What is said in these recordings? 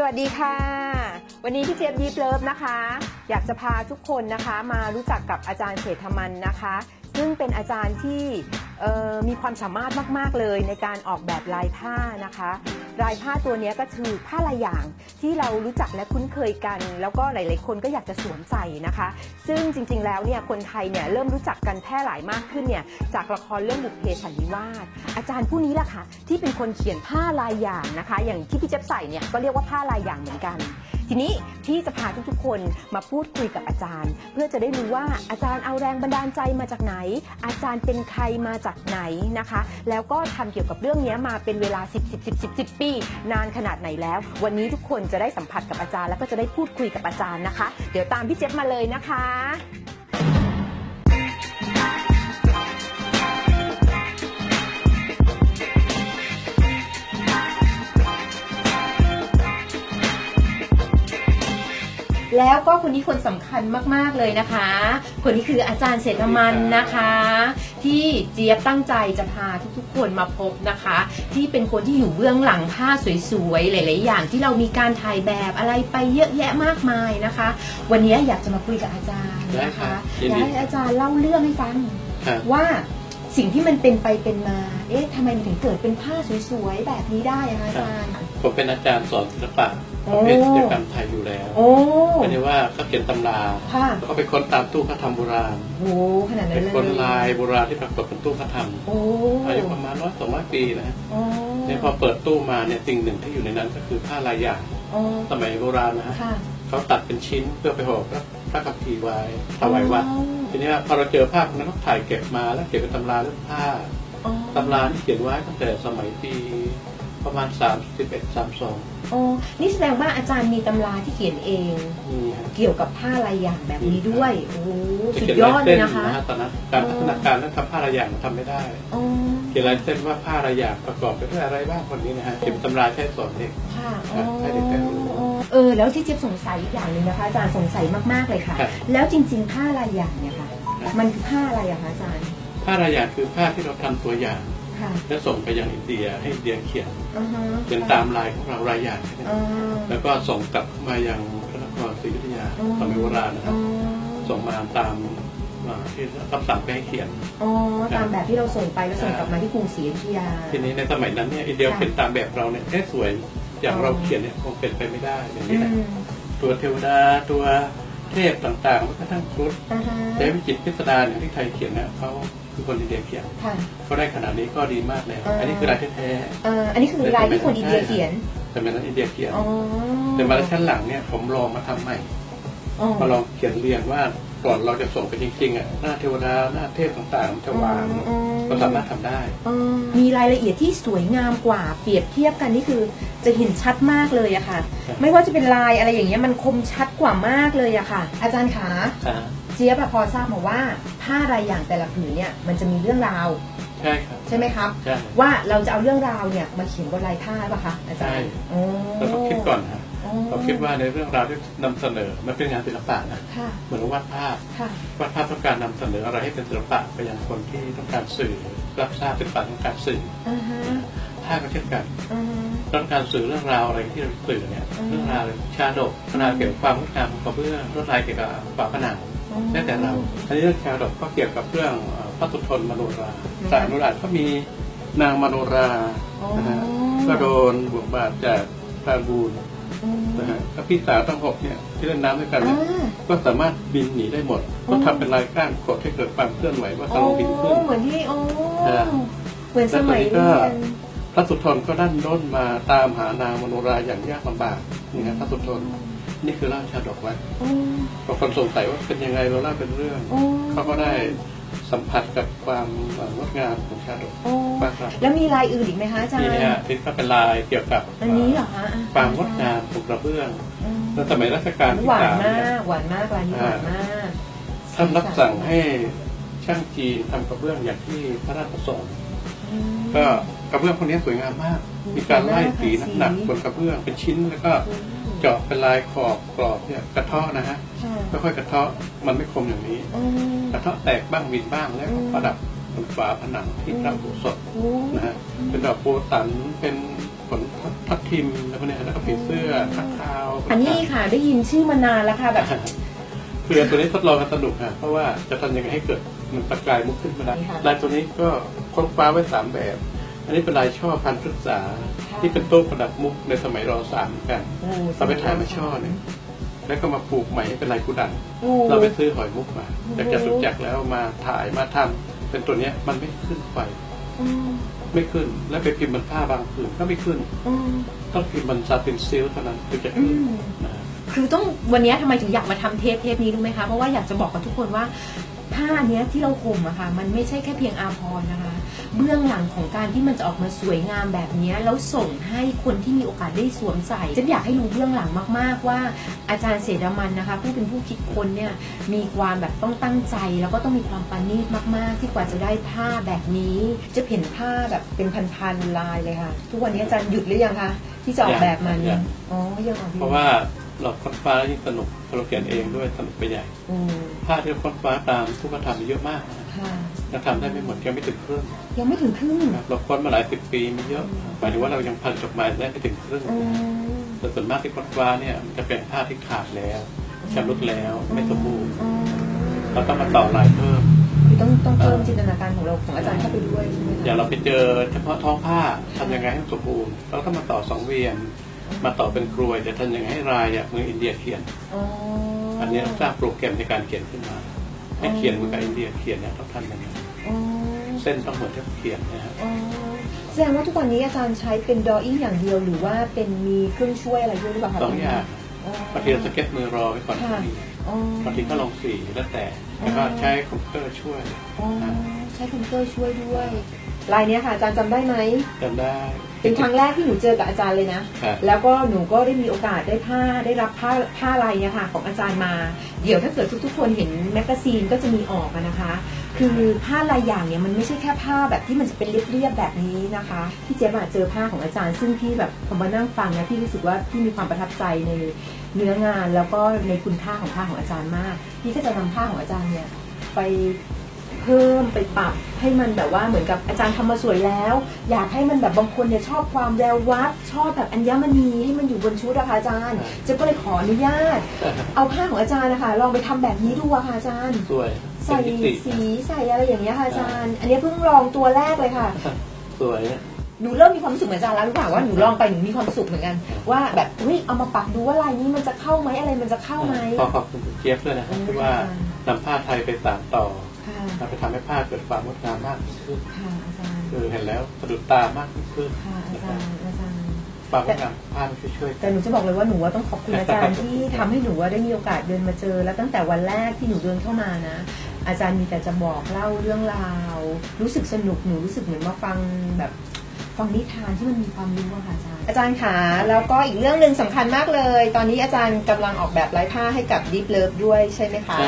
สวัสดีค่ะ วันนี้พี่เจี๊ยบยีเลิฟนะคะ อยากจะพาทุกคนนะคะมารู้จักกับอาจารย์เศรษฐมันนะคะ ซึ่งเป็นอาจารย์ที่ มีความสามารถมากๆเลยในการออกแบบลายผ้านะคะ ลายผ้าตัวนี้ก็คือผ้าลายอย่างที่เรารู้จักและคุ้นเคยกัน แล้วก็หลายๆคนก็อยากจะสวมใส่นะคะ ซึ่งจริงๆแล้วเนี่ยคนไทยเนี่ยเริ่มรู้จักกันแพร่หลายมากขึ้นเนี่ยจากละครเรื่องบุพเพสันนิวาสอาจารย์ผู้นี้แหละค่ะที่เป็นคนเขียนผ้าลายอย่างนะคะ อย่างที่พี่เจ๊บใส่เนี่ยก็เรียกว่าผ้าลายอย่างเหมือนกัน ทีนี้พี่จะพาทุกๆคนมาพูดคุยกับอาจารย์ เพื่อจะได้รู้ว่าอาจารย์เอาแรงบันดาลใจมาจากไหน อาจารย์เป็นใครมาจากไหนนะคะ แล้วก็ทำเกี่ยวกับเรื่องนี้มาเป็นเวลา 10 10 10 10 10 ปี นานขนาดไหนแล้ว วันนี้ทุกคนจะได้สัมผัสกับอาจารย์ แล้วก็จะได้พูดคุยกับอาจารย์นะคะ เดี๋ยวตามพี่เจ๊ยบมาเลยนะคะ แล้วก็คนนี้คนสำคัญมากๆเลยนะคะ คนนี้คืออาจารย์เศรษฐมันนะคะ ที่เจี๊ยบตั้งใจจะพาทุกๆ คนมาพบนะคะ ที่เป็นคนที่อยู่เบื้องหลังผ้าสวยๆหลาย ๆ อย่างที่เรามีการถ่ายแบบอะไรไปเยอะแยะมากมายนะคะ วันนี้อยากจะมาคุยกับอาจารย์นะคะได้ครับยินอยากดีให้อาจารย์เล่าเรื่องให้ฟังครับว่าสิ่งที่มันเป็นไปเป็นมา เอ๊ะทำไมมันถึงเกิดเป็นผ้าสวยๆ แบบนี้ได้อะคะอาจารย์ ผมเป็นอาจารย์สอนศิลปะโอ้ประเภทศิลปกรรมไทยอยู่แล้ว โอ้ ไม่ได้ว่าเขาเขียนตำราค่ะแล้วก็ไปค้นตามตู้พระธรรมโบราณโหขนาดนั้เป็นนเลยคนลายโบราณที่ปรากฏบนตู้พระธรรมโอ้อายุประมาณร้อยสองร้อยปีนะฮะโอ้เนี่ยพอเปิดตู้มาเนี่ยสิ่งหนึ่งที่อยู่ในนั้นก็คือผ้าลายอย่างโอ้สมัยโบราณนะฮะค่ะ เขาตัดเป็นชิ้นเพื่อไปห่อพระพระคัมภีร์ไว้ถวายวัดทีเนี้ยพอเราเจอภาพนั้นก็ถ่ายเก็บมาแล้วเก็บเป็นตำราเรื่องผ้า อ๋อตำราที่เขียนไว้ตั้งแต่สมัยปี ประมาณ31 32โอ้นี่แสดงว่าอาจารย์มีตำราที่เขียนเอง นี่ฮะเกี่ยวกับผ้าลายอย่างแบบนี้ด้วยโอ้สุดเขีนยลาอดเลส้ยนะคะฮตอนนั้นการพัฒนาการและทำผ้าระอย่างมันทำไม่ได้ โอ้เขียนลายเส้นว่าผ้าระอย่างประกอบไปด้วยอะไรบ้างคนนี้นะฮะเขียนตำราใช้สอนเด็กค่ะครับให้เด็กได้รู้อ๋อเออ แล้วที่เจี๊ยบสงสัยอีกอย่างหนึ่งนะคะอาจารย์สงสัยมากๆเลยค่ะ ครับ แล้วจริงๆผ้าลายอย่างเนี่ยค่ะ มันคือผ้าอะไรอะคะอาจารย์ ผ้าระอย่างคือผ้าที่เราทำตัวอย่างค่ะ และส่งไปยังอินเดียให้อินเดียเขียนอือฮะเขียนตามลายของเรารายอย่างอ๋อแล้วก็ส่งกลับมายังพระนครศรีอยุธยาอ๋อสมัยโบราณนะคอ๋รัอบส่งมาตามอ่าที่รับสั่งไปให้เขียนอ๋อตามแบบที่เราส่งไปแล้วส่งกลับมาที่กรุงศรีอยุธยา ทีนี้ในสมัยนั้นเนี่ยอินเดียค่ะเป็นตามแบบเราเนี่ยเอ๊ะสวยอย่างอ๋อเราเขียนเนี่ยคงเป็นไปไม่ได้อย่างอืนี้แหละมตัวเทวดาตัวเทพต่างๆแม้กระทั่งครุฑอ่าฮะแต่วิจิตรพิสดารอย่างที่ไทยเขียนเนี่ยเขา คือคนอินเดียเขียนค่ะเขาได้ขนาดนี้ก็ดีมากแล้วอ่าอันนี้คือลายแท้เอ่ออันนี้คือลายที่คนอินเดียเขียนๆแต่เป็นนั้นอินเดียเขียนอ๋อแต่มาชั้นหลังเนี่ยผมลองมาทำใหม่อ๋อมาลองเขียนเรียงว่าก่อนเราจะส่งไปจริงๆอะหน้าเทวดาหน้าเทพต่างๆมันจะวางอ๋อเราสามารถทำได้อ๋อมีรายละเอียดที่สวยงามกว่าเปรียบเทียบกันนี่คือจะเห็นชัดมากเลยอะค่ะครับไม่ว่าจะเป็นลายอะไรอย่างเงี้ยมันคมชัดกว่ามากเลยอะค่ะ อาจารย์ขา เจี๊ยบอะพอทราบมาว่าผ้ารายอย่างแต่ละผืนเนี่ยมันจะมีเรื่องราวใช่ครับ ใช่ไหมครับ ใช่ ว่าเราจะเอาเรื่องราวเนี่ยมาเขียนบนลายผ้าป่ะคะอาจารย์ใช่อ๋อเราต้องคิดก่อนนะอ๋อเราคิดว่าในเรื่องราวที่นำเสนอมันเป็นงานศิลปะนะค่ะเหมือนวาดภาพค่ะวาดภาพต้องการนำเสนออะไรให้เป็นศิลปะไปยังคนที่ต้องการสื่อ รับทราบศิลปะต้องการสื่ออ่าฮะภาพก็เช่นกันอ่าฮะ ต้องการสื่อเรื่องราวอะไรที่เราสื่อเนี่ยอืม เรื่องราวชาดกเรื่องราวเกี่ยวกับความงดงามของกระเบื้องเรื่องราวเกี่ยวกับฝาผนังอ๋อ แล้วแต่เราอันนี้เรื่องชาดกก็เกี่ยวกับเรื่องเอ่อพระสุทนมโนราอืมสายมโนราก็มีนางมโนราอ๋อนะฮะก็โดนบวกบาทจากพรานบูนอืมนะฮะก็พี่สาวทั้งหกเนี่ยที่เล่นน้ำด้วยกันเนี่ยอ่าก็สามารถบินหนีได้หมดอ๋อก็ทำเป็นลายก้านกดให้เกิดความเคลื่อนไหวว่าอ๋กำลังบินขึ้นอเหมือนที่โอ้อ่าเหมือนสมัยแล้วตอนนี้ก็เรียนพระสุทนก็ดันด้นมาตามหานางมโนราอย่างยากลำบากนี่ฮะพระสุทน นี่คือเล่าชาดกไว้อืมบางคนสงสัยว่าเป็นยังไงเราเล่าเป็นเรื่องอ๋อเขาก็ได้สัมผัสกับความเอ่องดงามของชาดกอ๋อบ้างครับแล้วมีลายอื่นอีกไหมคะอาจารย์นี่เนี่ยที่ก็เป็นลายเกี่ยวกับอันนี้เหรอคะอะความงดงามของกระเบื้องอืมในสมัยรัชกาลที่หวานสามมาเนี่ยกหวานมากลายนี้หวานมากท่านรับสั่งให้ช่างจีนทำกระเบื้องอย่างที่พระราชประสงค์อืมก็กระเบื้องพวกนี้สวยงามมาก มีการไล่สีสีหนักๆบนกระเบื้องเป็นชิ้นแล้วก็ เจาะเป็นลายขอบกรอบเนี่ยกระเทาะนะฮะค่ะค่อยๆกระเทาะมันไม่คมอย่างนี้อืมกระเทาะแตกบ้างวินบ้างแล้วก็ประดับบนฝาผนังที่พระอุโบสถโอ้นะฮะเป็นดอกโบตันเป็นผลทับทิมแล้วพวกเนี้ยแล้วก็ผีเสื้อข้างคาวอันนี้ค่ะได้ยินชื่อมานานแล้วค่ะแบบคือตัวนี้ทดลองกันสนุกค่ะเพราะว่าจะทำยังไงให้เกิดมันประกายมุกขึ้นมาได้ค่ะลายตัวนี้ก็ค้นคว้าไว้สามแบบ อันนี้เป็นลายช่อพันธุ์พฤกษาที่เป็นโต๊ะประดับมุกในสมัยรอสามเหมือนกันโอ้เราไปถ่ายมาช่อเนี่ยแล้วก็มาปลูกใหม่ให้เป็นลายกุดันโอ้เราไปซื้อหอยมุกมาโอ้จากจะสุดจักรแล้วมาถ่ายมาทำเป็นตัวเนี้ยมันไม่ขึ้นไปอืมไม่ขึ้น แล้วไปพิมพ์บนผ้าบางผืนก็ไม่ขึ้นอืมต้องพิมพ์บนซาตินซิลเท่านั้นถึงจะอืขึ้นมนะคือต้องวันนี้ทำไมถึงอยากมาทำเทปเทปนี้รู้ไหมคะเพราะว่าอยากจะบอกกับทุกคนว่าผ้าเนี้ยที่เราห่มอะค่ะ มันไม่ใช่แค่เพียงอาภรณ์นะคะ เบื้องหลังของการที่มันจะออกมาสวยงามแบบเนี้ยแล้วส่งให้คนที่มีโอกาสได้สวมใส่ฉันอยากให้รู้เบื้องหลังมาก ๆ ว่าอาจารย์เสดามันนะคะผู้เป็นผู้คิดค้นเนี่ยมีความแบบต้องตั้งใจ แล้วก็ต้องมีความปานีตมาก ๆ ที่กว่าจะได้ผ้าแบบนี้ จะเห็นผ้าแบบเป็นพันๆลายเลยค่ะ ทุกวันนี้อาจารย์หยุดหรือยังคะที่จะออกแบบมันอ๋อยังออกอยู่เพราะว่า เราค้นคว้าแล้วยิ่งสนุกพอเราเขียนเองด้วยสนุกไปใหญ่อืมผ้าที่เราค้นคว้าตามทุกธรรมมีเยอะมากนะค่ะยังทำได้ไม่หมดยังไม่ถึงครึ่งยังไม่ถึงครึ่งครับเราค้นมาหลายสิบปีมีเยอะหมายถึงว่าเรายังพันจบหมายได้ไม่ถึงครึ่งอืมแต่ส่วนมากที่ค้นคว้าเนี่ยมันจะเป็นผ้าที่ขาดแล้วชำรุดแล้วไม่สมบูรณ์อืมเราต้องมาต่อลายเพิ่มคือต้องต้องเพิ่มจินตนาการของเราของอาจารย์เข้าไปด้วยใช่ไหมคะอย่างเราไปเจอเฉพาะท้องผ้าทำยังไงให้สมบูรณ์เราก็มาต่อสองเวียน มาต่อเป็นกรวยจะทำยังไงให้ลายเนี่ยมืออินเดียเขียนอ๋ออันนี้ต้องสร้างโปรแกรมในการเขียนขึ้นมา ให้เขียนเหมือนกับอินเดียเขียนเนี่ยต้องทำยังไงอ๋อเส้นต้องเหมือนที่เขาเขียนนะฮะอ๋อแสดงว่าทุกวันนี้อาจารย์ใช้เป็นดออิ่งอย่างเดียวหรือว่าเป็นมีเครื่องช่วยอะไรด้วยหรือเปล่าคะสองอย่างอ๋อบางทีเราสเก็ตมือรอไว้ก่อนก็ค่ะมีอ๋อบางทีก็ลองสีแล้วแต่แล้วก็ใช้คอมพิวเตอร์ช่วยอ๋อใช้คอมพิวเตอร์ช่วยด้วย ลายเนี้ยค่ะอาจารย์จำได้ไหม จำได้ เป็นครั้งแรกที่หนูเจอกับอาจารย์เลยนะ ครับ แล้วก็หนูก็ได้มีโอกาสได้ผ้าได้รับผ้าผ้าลายเนี่ยค่ะของอาจารย์มา เดี๋ยวถ้าเกิดทุกๆ คนเห็นแมกกาซีนก็จะมีออกอะนะคะ คือผ้าลายอย่างเนี่ยมันไม่ใช่แค่ผ้าแบบที่มันจะเป็นเรียบๆแบบนี้นะคะพี่เจ๊ยบอะเจอผ้าของอาจารย์ ซึ่งพี่แบบพอมานั่งฟังนะพี่รู้สึกว่าพี่มีความประทับใจในเนื้องานแล้วก็ในคุณค่าของผ้าของอาจารย์มากพี่ก็จะนำผ้าของอาจารย์เนี่ยไปเพิ่มไปปรับให้มันแบบว่าเหมือนกับอาจารย์ทำมาสวยแล้ว อยากให้มันแบบบางคนเนี่ยชอบความแวววับชอบแบบอัญมณีให้มันอยู่บนชุดอะค่ะอาจารย์เจะก็เลยขออนุญาต เอาผ้าของอาจารย์นะคะลองไปทำแบบนี้ดูอะค่ะอาจารย์สวยใส่เป็นมิติสีใส่อะไรอย่างเงี้ยค่ะอาจารย์ อันนี้เพิ่งลองตัวแรกเลยค่ะ สวยนะหนูเริ่มมีความรู้สึกเหมือนอาจารย์แล้วหรือเปล่าว่าหนูลองไปหนูมีความสุขเหมือนกัน ว่าแบบเฮ้ยเอามาปรับดูว่าลายนี้มันจะเข้าไหมอะไรมันจะเข้าไหมขอขอบคุณคุณเจี๊ยบด้วยนะครับอืมที่ว่านำผ้าไทยไปสานต่อ ค่ะแล้วไปทำให้ผ้าเกิดความงดงามมากยิ่งขึ้นค่ะอาจารย์คือเห็นแล้วสะดุดตามากยิ่งขึ้นค่ะอานะคจารับรย์อาจารย์ความงดงามของผ้ามันช่วยๆแต่หนูจะบอกเลยว่าหนูว่าต้องขอบคุณอาจารย์ที่ทำให้หนูว่าได้มีโอกาสเดินมาเจอ แล้วตั้งแต่วันแรกที่หนูเดินเข้ามานะ อาจารย์มีแต่จะบอกเล่าเรื่องราว รู้สึกสนุกหนูรู้สึกเหมือนมาฟังแบบฟังนิทานที่มันมีความรู้อะค่ะอาจารย์ อาจารย์ขาแล้วก็อีกเรื่องหนึ่งสำคัญมากเลย ตอนนี้อาจารย์กำลังออกแบบลายผ้าให้กับดิฟเลิฟด้วยใช่ไหมคะ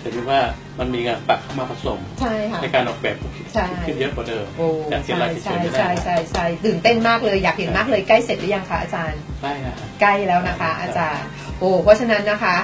ใช่ครับอ๋อจะรู้ว่ามันมีงานปักเข้ามาผสมใช่ค่ะในการออกแบบที่คิดใช่ขึ้นเยอะกว่าเดิมโอ้จากเขียนใช่ลายเฉใช่ยๆไม่ได้ใช่ใช่ใช่ตื่นเต้นมากเลยอยากเห็นมากเลยใกล้เสร็จหรือยังคะอาจารย์ได้นะใกล้แล้วนะคะ อาจารย์โอ้เพราะฉะนั้นนะคะ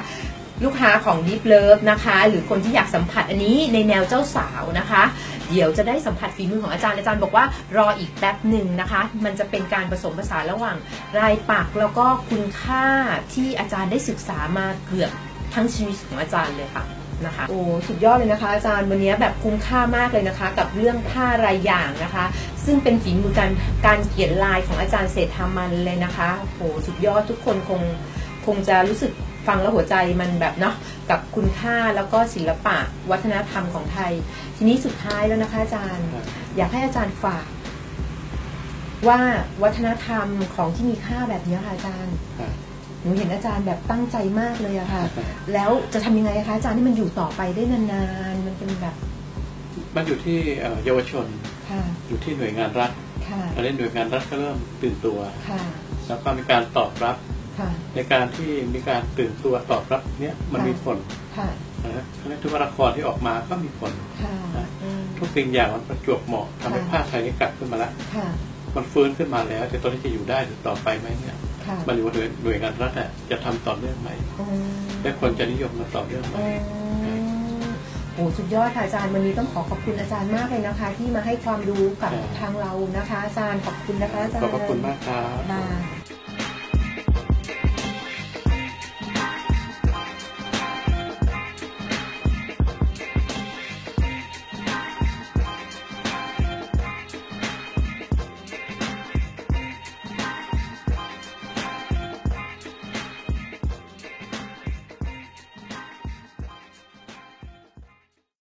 ลูกค้าของ Deep Love นะคะ หรือคนที่อยากสัมผัสอันนี้ในแนวเจ้าสาวนะคะ เดี๋ยวจะได้สัมผัสฝีมือของอาจารย์อาจารย์บอกว่ารออีกแป๊บหนึ่งนะคะ มันจะเป็นการผสมผสานระหว่างลายปักแล้วก็คุณค่าที่อาจารย์ได้ศึกษามาเกือบทั้งชีวิตของอาจารย์เลยค่ะ นะคะโอ้สุดยอดเลยนะคะ อาจารย์วันนี้แบบคุ้มค่ามากเลยนะคะ กับเรื่องผ้ารายอย่างนะคะ ซึ่งเป็นฝีมือการการเขียนลายของอาจารย์เศรษฐามันเลยนะคะโอ้สุดยอดทุกคนคงคงจะรู้สึกฟังแล้วหัวใจมันแบบเนาะกับคุณค่าแล้วก็ศิลปะวัฒนธรรมของไทย ทีนี้สุดท้ายแล้วนะคะ อาจารย์ อยากให้อาจารย์ฝาก ว่าวัฒนธรรมของที่มีค่าแบบนี้ค่ะอาจารย์ หนูเห็นอาจารย์แบบตั้งใจมากเลยอะค่ะ แล้วจะทำยังไงคะอาจารย์ให้มันอยู่ต่อไปได้นานๆ มันเป็นแบบ มันอยู่ที่เอ่อเยาวชนค่ะอยู่ที่หน่วยงานรัฐค่ะตอนนี้หน่วยงานรัฐก็เริ่มตื่นตัวค่ะแล้วก็มีการตอบรับค่ะในการที่มีการตื่นตัวตอบรับเนี้ยมันค่ะมีผลค่ะนะคณะทุกละครที่ออกมาก็มีผลค่ะอืมทุกสิ่งอย่างมันประจวบเหมาะทำให้ค่ะผ้าไทยนี้กลับขึ้นมาแล้วค่ะมันฟื้นขึ้นมาแล้วแต่ตอนนี้จะอยู่ได้หรือต่อไปไหมเนี่ยค่ะ มันอยู่ว่าหน่วยหน่วยงานรัฐอะจะทำต่อเนื่องไหมอืมและคนจะนิยมมาต่อเนื่องไหมอ๋อโอ้สุดยอดค่ะอาจารย์วันนี้ต้องขอขอบคุณอาจารย์มากเลยนะคะ ที่มาให้ความรู้กับครับทางเรานะคะ อาจารย์ขอบคุณนะคะอาจารย์ขอบพระคุณมากครับค่ะ